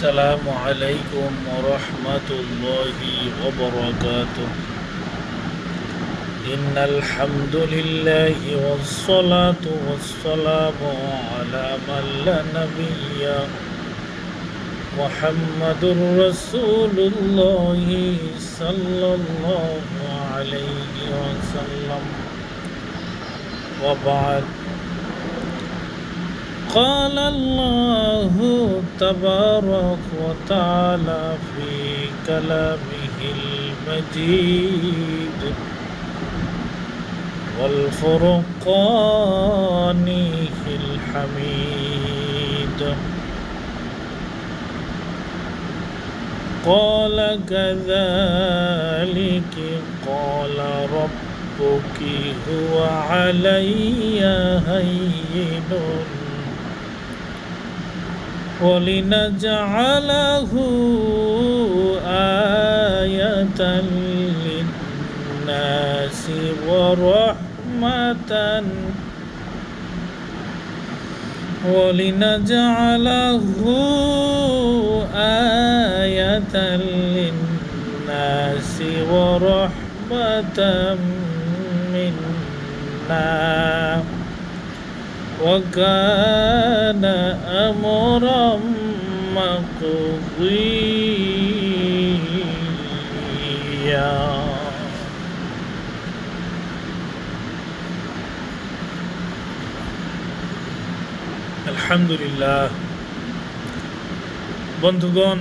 السلام عليكم ورحمة الله وبركاته. إن الحمد لله والصلاة والسلام على من لا نبي. محمد رسول الله صلى الله عليه وسلم. وبعد. قال الله تبارك وتعالى في كلامه المجيد والفرقان الحميد. قال كذلك قال ربك هو علي هين. ولنجعله آية للناس ورحمة. ولنجعله آية للناس ورحمة منا. وكان أمرا مقضيا আলহামদুলিল্লাহ বন্ধুগণ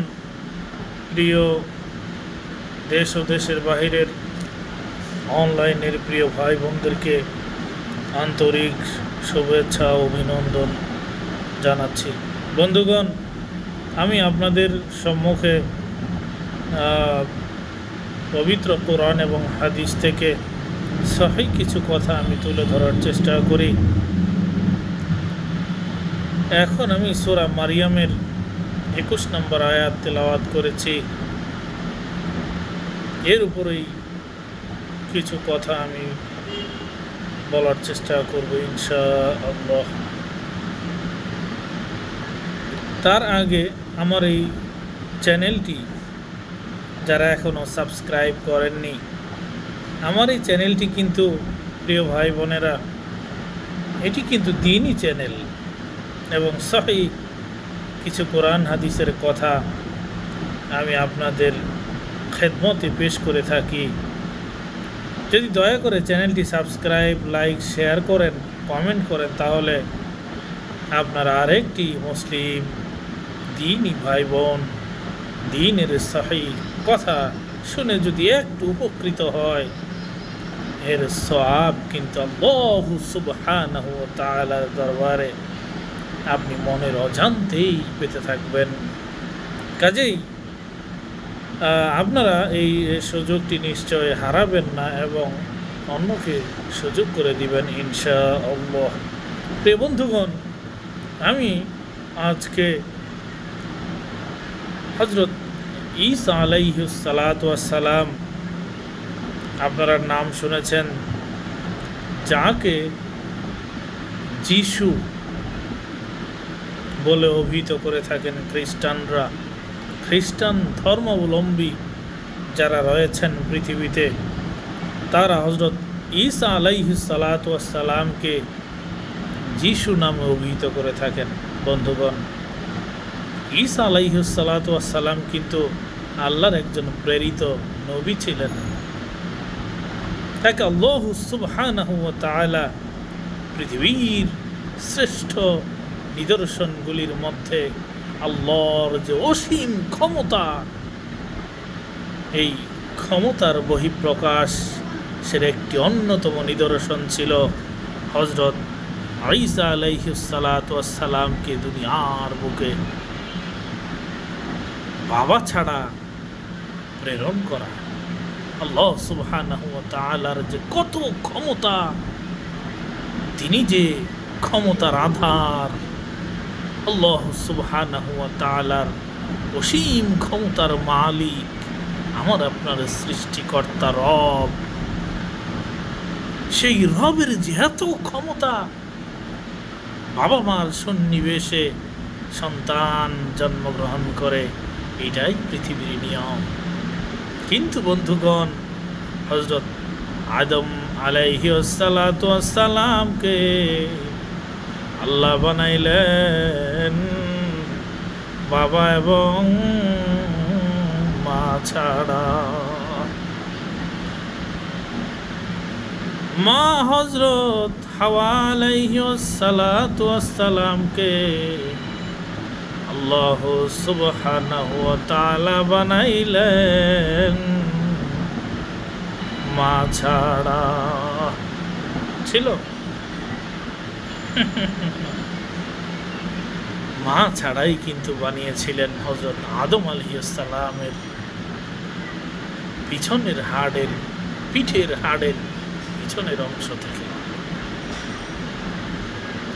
প্রিয় দেশ ও দেশের বাহিরের অনলাইনের প্রিয় ভাই বোনদেরকে আন্তরিক শুভেচ্ছা অভিনন্দন জানাচ্ছি। বন্ধুগণ, আমি আপনাদের সম্মুখে পবিত্র কোরআন এবং হাদিস থেকে সহি কিছু কথা আমি তুলে ধরার চেষ্টা করি। এখন আমি সোরা মারিয়ামের একুশ নম্বর আয়াত তেলাওয়াত করেছি। এর উপরেই কিছু কথা আমি বলার চেষ্টা করব ইনশা আল্লাহ তার আগে আমার এই চ্যানেলটি যারা এখনও সাবস্ক্রাইব করেননি, আমার এই চ্যানেলটি কিন্তু প্রিয় ভাই বোনেরা, এটি কিন্তু দিনই চ্যানেল এবং সহি কিছু কোরআন হাদিসের কথা আমি আপনাদের খেদমতে পেশ করে থাকি। যদি দয়া করে চ্যানেলটি সাবস্ক্রাইব, লাইক, শেয়ার করেন, কমেন্ট করেন, তাহলে আপনারা আরেকটি মুসলিম দিনই ভাই বোন দিনের সাহি কথা শুনে যদি একটু উপকৃত হয়, এর সব কিন্তু আল্লাহ সুবহানাহু দরবারে আপনি মনের অজান্তেই পেতে থাকবেন। কাজেই আপনারা এই সুযোগটি নিশ্চয় হারাবেন না এবং অন্যকে সুযোগ করে দিবেন ইনশা আল্লাহ প্রিয় বন্ধুগণ, আমি আজকে হজরত ঈসা আলাইসালাম আপনারা নাম শুনেছেন, যাকে যিশু বলে অভিহিত করে থাকেন খ্রিস্টানরা। খ্রিস্টান ধর্মাবলম্বী যারা রয়েছেন পৃথিবীতে, তারা হজরত ঈসা আলাইহিসালাতামকে যিশু নামে অভিহিত করে থাকেন, বন্ধুগণ। ঈসা আলাইহিসালাতাম কিন্তু আল্লাহর একজন প্রেরিত নবী ছিলেন। তাকে আল্লাহ সুবহানাহু পৃথিবীর শ্রেষ্ঠ নিদর্শনগুলির মধ্যে আল্লাহর যে অসীম ক্ষমতা, এই ক্ষমতার বহিঃপ্রকাশ সের একটি অন্যতম নিদর্শন ছিল হজরত আইসা আলাইসালামকে দুনিয়ার বুকে বাবা ছাড়া প্রেরণ করা। আল্লাহ ওয়া যে কত ক্ষমতা, তিনি যে ক্ষমতার আধার আল্লাহ তাআলার অসীম ক্ষমতার মালিক, আমার আপনার সৃষ্টিকর্তা রব। সেই রবের যে এত ক্ষমতা বাবা মার সন্নিবেশে সন্তান জন্মগ্রহণ করে, এটাই পৃথিবীর নিয়ম। কিন্তু বন্ধুগণ হজরত আদম আলাইহিসালামকে আল্লাহ বানাইলেন বাবা এবং মা ছাড়া। মা হজরত হাওয়া আলাইহিসালামকে আল্লাহ সুবহানাহু ওয়া বানাইলেন মা ছাড়া। ছিল? মা ছাড়াই কিন্তু বানিয়েছিলেন হজরত আদম আলহিসালামের পিছনের হাড়ের, পিঠের হাড়ের পিছনের অংশ থেকে।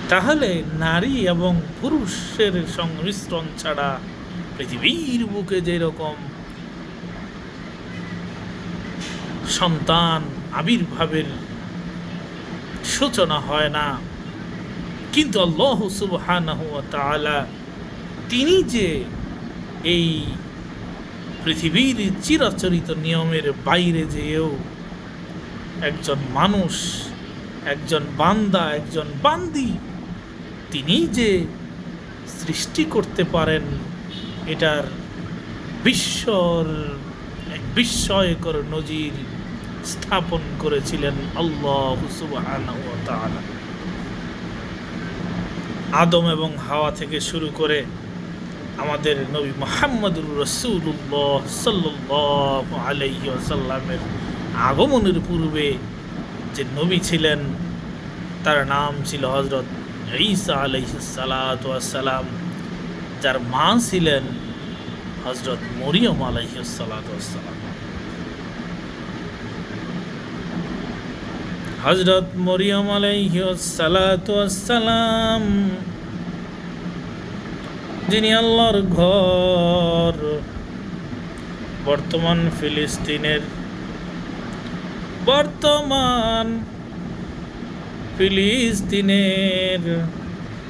তাহলে নারী এবং পুরুষের সংমিশ্রণ ছাড়া পৃথিবীর বুকে যেরকম সন্তান আবির্ভাবের সূচনা হয় না কিন্তু আল্লাহ তাআলা তিনি যে এই পৃথিবীর চিরাচরিত নিয়মের বাইরে যেও একজন মানুষ, একজন বান্দা, একজন বান্দি, তিনি যে সৃষ্টি করতে পারেন, এটার বিশ্বর, এক বিস্ময়কর নজির স্থাপন করেছিলেন আল্লাহ তাআলা। আদম এবং হাওয়া থেকে শুরু করে আমাদের নবী মোহাম্মদুর রসুল্লাহ সাল্লাহ আসাল্লামের আগমনের পূর্বে যে নবী ছিলেন, তার নাম ছিল হজরত ঈসা আলাইসালাম যার মা ছিলেন হজরত মরিয়ম আলাইসালাম হজরত মরিয়ম আলাইসালাম যিনি আল্লাহর ঘর, বর্তমান ফিলিস্তিনের বর্তমান ফিলিস্তিনের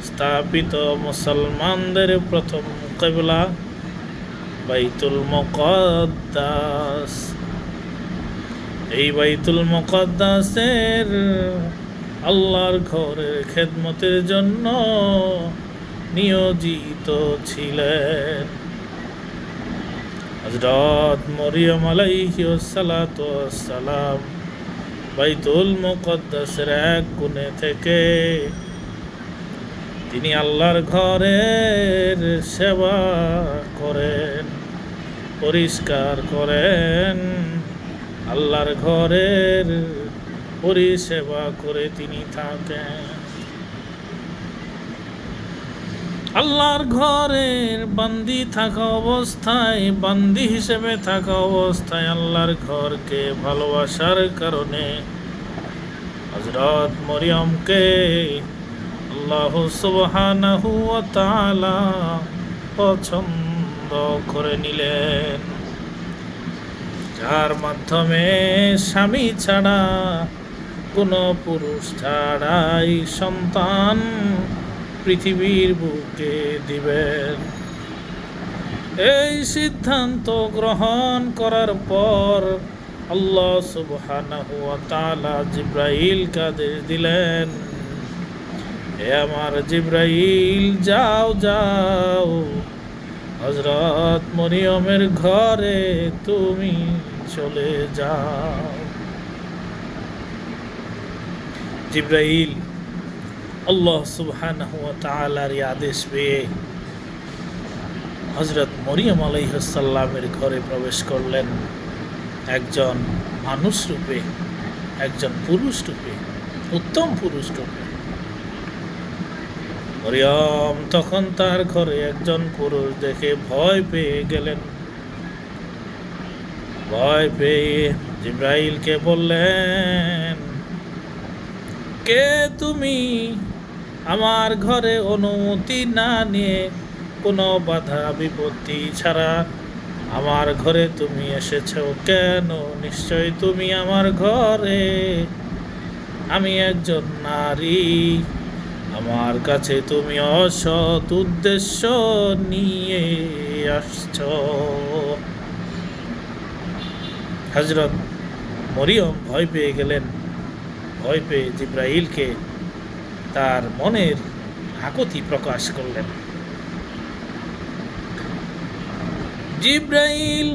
স্থাপিত মুসলমানদের প্রথম কবলা বাইতুল মকদ্দাস। এই বাইতুল মকদ্দাসের আল্লাহর ঘরের খেদমতের জন্য নিয়োজিত ছিলেন। হজরত মরিয়ম আলাইসালাম বাইতুল মুকদ্দাসের এক কোণে থেকে তিনি আল্লাহর ঘরের সেবা করেন, পরিষ্কার করেন। আল্লাহর ঘরের পরিষেবা করে তিনি থাকেন। আল্লাহর ঘরের বান্দি থাকা অবস্থায়, বান্দি হিসেবে থাকা অবস্থায় আল্লাহর ঘরকে ভালোবাসার কারণে হজরত মরিয়মকে আল্লাহ সুবহানাহু ওয়া তাআলা পছন্দ করে নিলেন। যার মাধ্যমে স্বামী ছাড়া কোনো পুরুষ ছাড়াই সন্তান পৃথিবীর বুকে দিবেন। এই সিদ্ধান্ত গ্রহণ করার পর আল্লাহ সুবহানাহু ওয়া তাআলা জিব্রাইল কাদের দিলেন, হে আমার জিব্রাইল, যাও যাও। হজরত মরিয়মের ঘরে তুমি চলে যাও। জিব্রাইল আল্লাহ তাআলার এই আদেশ পেয়ে হজরত মরিয়াম আলাইসাল্লামের ঘরে প্রবেশ করলেন। একজন মানুষ রূপে, একজন পুরুষ রূপে, উত্তম পুরুষ রূপে। মরিয়ম তখন তার ঘরে একজন পুরুষ দেখে ভয় পেয়ে গেলেন। ভয় পেয়ে জিব্রাইলকে বললেন, কে তুমি? আমার ঘরে অনুমতি না নিয়ে কোনো বাধা বিপত্তি ছাড়া আমার ঘরে তুমি এসেছ কেন? নিশ্চয় তুমি আমার ঘরে। আমি একজন নারী। আমার কাছে তুমি অসৎ উদ্দেশ্য নিয়ে আসছ। হজরত মরিয়ম ভয় পেয়ে গেলেন। ভয় পেয়ে জিব্রাইলকে তার মনের আকুতি প্রকাশ করলেন। জিব্রাইল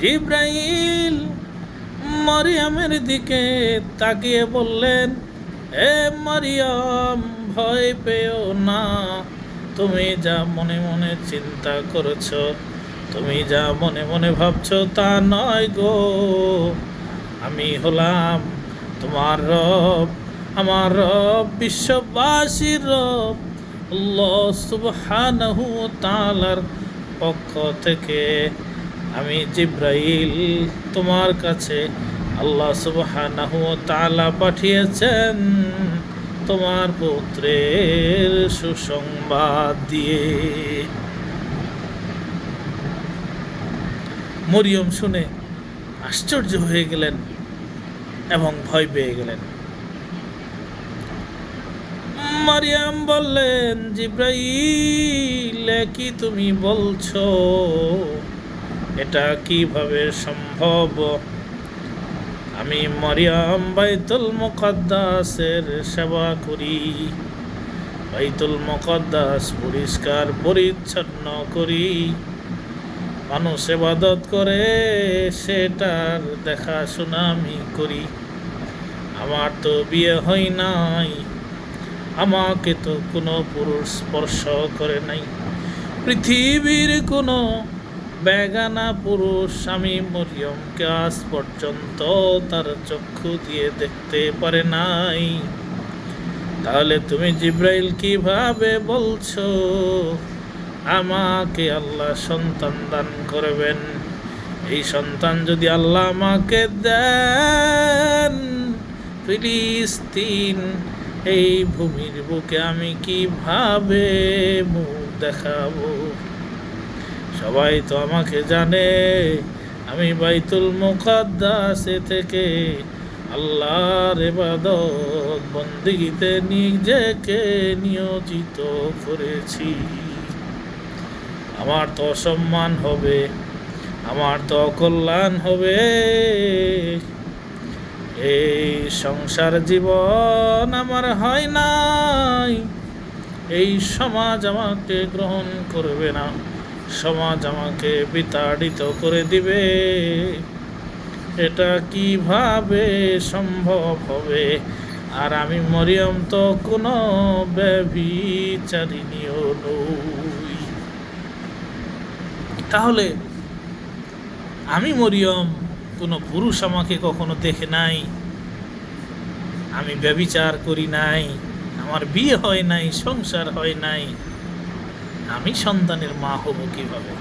জিব্রাইল, মরিয়মের দিকে তাকিয়ে বললেন, এ মরিয়ম, ভয় পেও না। তুমি যা মনে মনে চিন্তা করেছ তুমি যা মনে মনে ভাবছ তা নয় গো। আমি হলাম তোমার রব, আমার রব, বিশ্ববাসীর রব। আল্লাহ সুবহানাহু পক্ষ থেকে আমি জিব্রাইল তোমার কাছে আল্লাহ সুবহানাহু তাআলা পাঠিয়েছেন তোমার পুত্রের সুসংবাদ দিয়ে। মরিয়ম শুনে আশ্চর্য হয়ে গেলেন এবং ভয় পেয়ে গেলেন। মারিয়াম বললেন, জিব্রাইল, কি তুমি বলছো? এটা কীভাবে সম্ভব? আমি মারিয়াম বাইতুল মুকদ্দাসের সেবা করি। বাইতুল মুকদ্দাস পরিষ্কার, পরিচ্ছন্ন করি। মানুষ এবাদত করে, সেটার দেখাশোনা আমি করি। আমার তো বিয়ে হয় নাই, আমাকে তো কোনো পুরুষ স্পর্শ করে নাই। পৃথিবীর কোনো বেগানা পুরুষ আমি মরিয়মকে আজ পর্যন্ত তার চক্ষু দিয়ে দেখতে পারে নাই। তাহলে তুমি জিব্রাইল কীভাবে বলছো? আমাকে আল্লাহ সন্তান দান করবেন। এই সন্তান যদি আল্লাহ আমাকে দেন, ফিলিস্তিন এই ভূমির বুকে আমি কীভাবে মুখ দেখাবো? সবাই তো আমাকে জানে, আমি বাইতুল মুকাদ্দাসে থেকে আল্লাহর এবাদত বন্দিগিতে নিজেকে নিয়োজিত করেছি। আমার তো সম্মান হবে, আমার তো কল্যাণ হবে। এই সংসার জীবন আমার হয় নাই, এই সমাজ আমাকে গ্রহণ করবে না, সমাজ আমাকে বিতাড়িত করে দিবে। এটা কীভাবে সম্ভব হবে? আর আমি মরিয়ম তো কোনো ব্যভিচারিণীও নই। তাহলে আমি মরিয়ম, কোনো পুরুষ আমাকে কখনো দেখে নাই। আমি ব্যবিচার করি নাই, আমার বিয়ে হয় নাই, সংসার হয় নাই। আমি সন্তানের মা হব কীভাবে?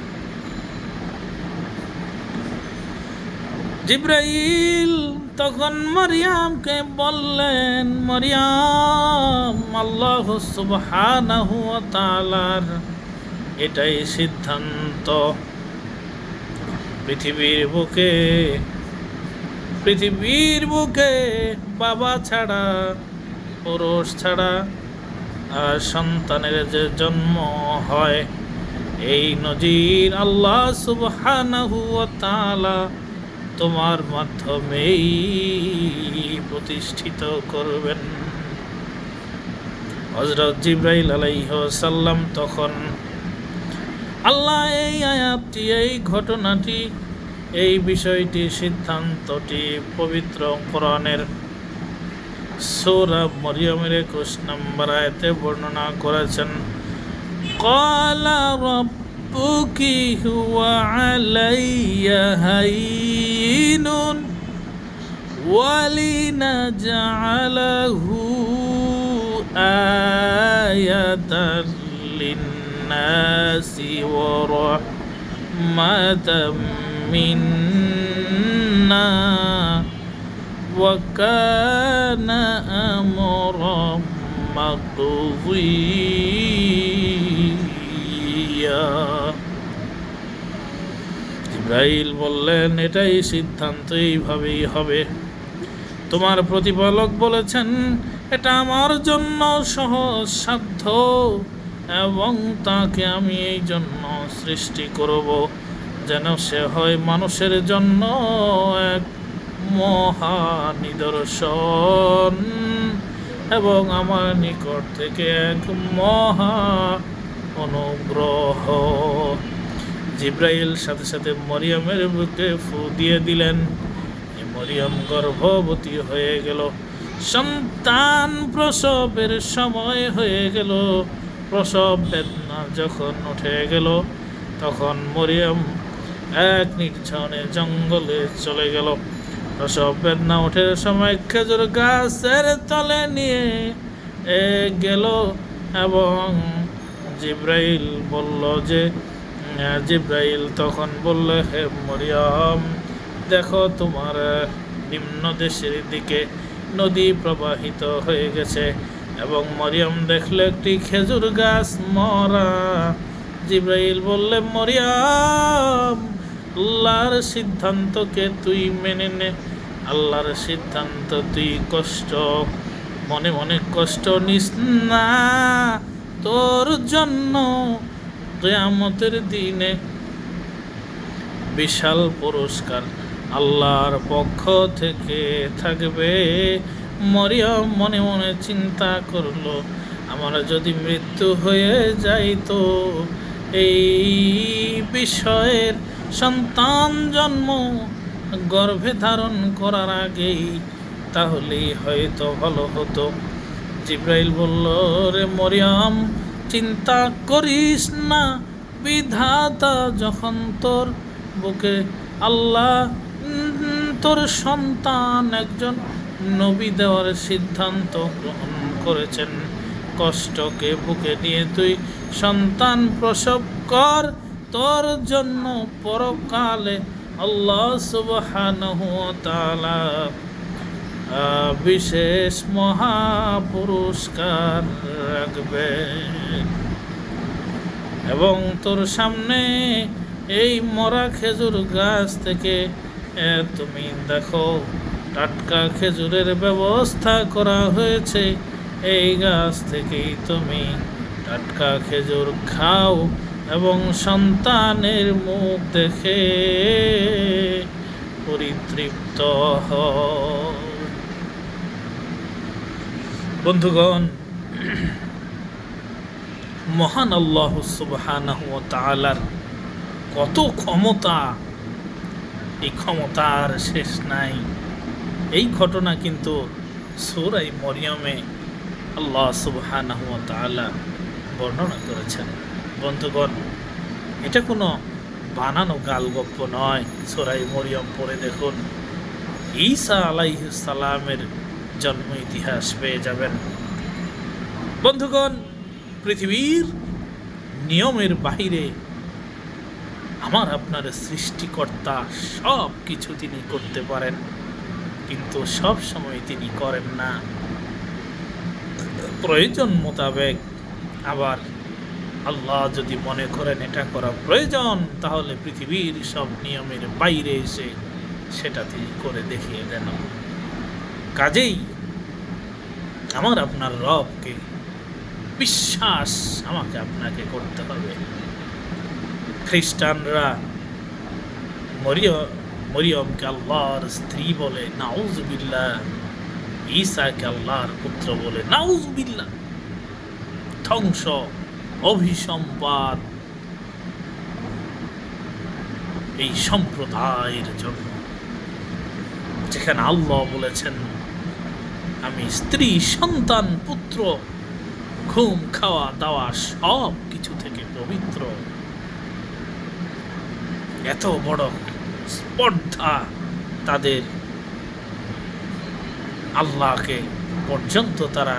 জিব্রাইল তখন মরিয়ামকে বললেন, মরিয়াম, আল্লাহ সুবহানাহু ওয়া তাআলার এটাই সিদ্ধান্ত। পৃথিবীর বুকে পৃথিবীর বুকে বাবা ছাড়া, পুরুষ ছাড়া আর সন্তানের যে জন্ম হয়, এই নজির আল্লাহ সুবহানাহু তোমার মাধ্যমেই প্রতিষ্ঠিত করবেন। হজরত জিব্রাইল আলাইসাল্লাম তখন আল্লাহ, এই আয়াতটি, এই ঘটনাটি, এই বিষয়টি সিদ্ধান্তটি পবিত্র কোরআনের সৌরভ মরিয়মের একুশ নম্বর আয়তে বর্ণনা করেছেন। কলা রব্বুকি হুয়া আলাইয়া হাইনুন للناس ورحمة منا وكان أمرا مقضيا ইব্রাহিল বললেন এটাই সিদ্ধান্ত এইভাবেই হবে তোমার প্রতিপালক বলেছেন এটা আমার জন্য সহজ সাধ্য এবং তাকে আমি এই জন্য সৃষ্টি করব, যেন সে হয় মানুষের জন্য এক মহা নিদর্শন এবং আমার নিকট থেকে এক মহা অনুগ্রহ। জিব্রাইল সাথে সাথে মরিয়মের বুকে ফু দিয়ে দিলেন। মরিয়ম গর্ভবতী হয়ে গেল। সন্তান প্রসবের সময় হয়ে গেল। প্রসব বেদনা যখন উঠে গেল, তখন মরিয়ম এক নির্জনে জঙ্গলে চলে গেল। প্রসব বেদনা উঠে সময় খেজুর গাছের তলে নিয়ে এ গেল এবং জিব্রাইল বলল যে, জিব্রাইল তখন বলল, হে মরিয়ম, দেখো তোমার নিম্ন দেশের দিকে নদী প্রবাহিত হয়ে গেছে। এবং মরিয়ম দেখল একটি খেজুর গাছ মরা। জিব্রাইল বললে, মরিয়ম, আল্লাহর সিদ্ধান্তকে তুই মেনে নে। আল্লাহর সিদ্ধান্ত তুই কষ্ট, মনে মনে কষ্ট নিস না। তোর জন্য কেয়ামতের দিনে বিশাল পুরস্কার আল্লাহর পক্ষ থেকে থাকবে। মরিয়ম মনে মনে চিন্তা করল, আমার যদি মৃত্যু হয়ে যাইতো এই বিষয়ের সন্তান জন্ম গর্ভে ধারণ করার আগেই তাহলেই হয়তো ভালো হতো। জিব্রাইল বলল, রে মরিয়ম, চিন্তা করিস না। বিধাতা যখন তোর বুকে আল্লাহ তোর সন্তান একজন নবী দেওয়ার সিদ্ধান্ত গ্রহণ করেছেন। কষ্টকে বুকে নিয়ে তুই সন্তান প্রসব কর। তোর জন্য পরকালে আল্লাহ আহ, বিশেষ মহা পুরস্কার রাখবেন এবং তোর সামনে এই মরা খেজুর গাছ থেকে তুমি দেখো টাটকা খেজুরের ব্যবস্থা করা হয়েছে। এই গাছ থেকেই তুমি টাটকা খেজুর খাও এবং সন্তানের মুখ দেখে পরিতৃপ্ত বন্ধুগণ, মহান আল্লাহ সুবহানাহু ওয়া কত ক্ষমতা, এই ক্ষমতার শেষ নাই। এই ঘটনা কিন্তু সূরাই মরিয়মে আল্লাহ সুবহানাহু তাআলা বর্ণনা করেছেন। বন্ধুগণ, এটা কোনো বানানো গালগপ্প নয়। সোরাই মরিয়ম পড়ে দেখুন, ঈসা সালামের জন্ম ইতিহাস পেয়ে যাবেন। বন্ধুগণ, পৃথিবীর নিয়মের বাহিরে আমার আপনার সৃষ্টিকর্তা সব কিছু তিনি করতে পারেন। কিন্তু সব সময় তিনি করেন না। প্রয়োজন মোতাবেক আবার আল্লাহ যদি মনে করেন এটা করা প্রয়োজন, তাহলে পৃথিবীর সব নিয়মের বাইরে এসে সেটা তিনি করে দেখিয়ে দেন। কাজেই আমার আপনার রবকে বিশ্বাস আমাকে আপনাকে করতে হবে। খ্রিস্টানরা মরিয় মরিয়মকে আল্লাহর স্ত্রী বলে নাউজবিল্লা ঈসাকে আল্লাহর পুত্র বলে নাউজবিল্লা ধ্বংস অভিসম্পাদ এই সম্প্রদায়ের জন্য যেখানে আল্লাহ বলেছেন, আমি স্ত্রী, সন্তান, পুত্র, ঘুম, খাওয়া, দাওয়া সব কিছু থেকে পবিত্র। এত বড় স্পর্ধা তাদের আল্লাহকে পর্যন্ত তারা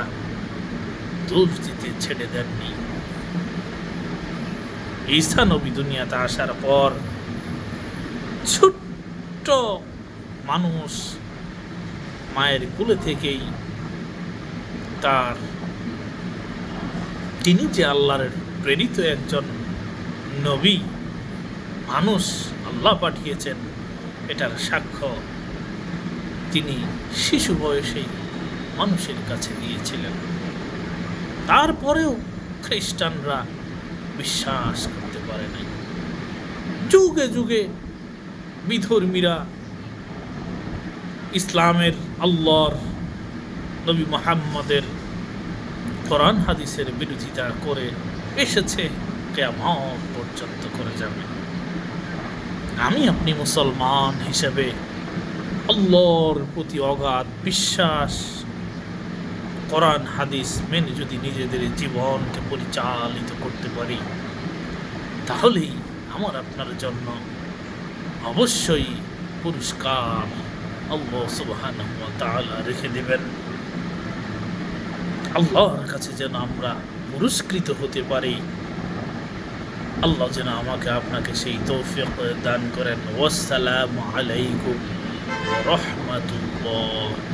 দোষ দিতে ছেড়ে দেননি। ঈসা নবী দুনিয়াতে আসার পর ছোট্ট মানুষ মায়ের কুলে থেকেই তার তিনি যে আল্লাহর প্রেরিত একজন নবী, মানুষ আল্লাহ পাঠিয়েছেন, এটার সাক্ষ্য তিনি শিশু বয়সেই মানুষের কাছে দিয়েছিলেন। তারপরেও খ্রিস্টানরা বিশ্বাস করতে পারে নাই। যুগে যুগে বিধর্মীরা ইসলামের আল্লাহর নবী মোহাম্মদের কোরআন হাদিসের বিরোধিতা করে এসেছে কেমন পর্যন্ত করে যাবে। আমি আপনি মুসলমান হিসেবে আল্লাহর প্রতি অগাধ বিশ্বাস, কোরআন, হাদিস মেনে যদি নিজেদের জীবনকে পরিচালিত করতে পারি, তাহলেই আমার আপনার জন্য অবশ্যই পুরস্কার আল্লাহ তাআলা রেখে দেবেন। আল্লাহর কাছে যেন আমরা পুরস্কৃত হতে পারি। আল্লাহ যেন আমাকে আপনাকে সেই তৌফিক দান করেন ওয়াসসালামু আলাইকুম ওয়া রাহমাতুল্লাহ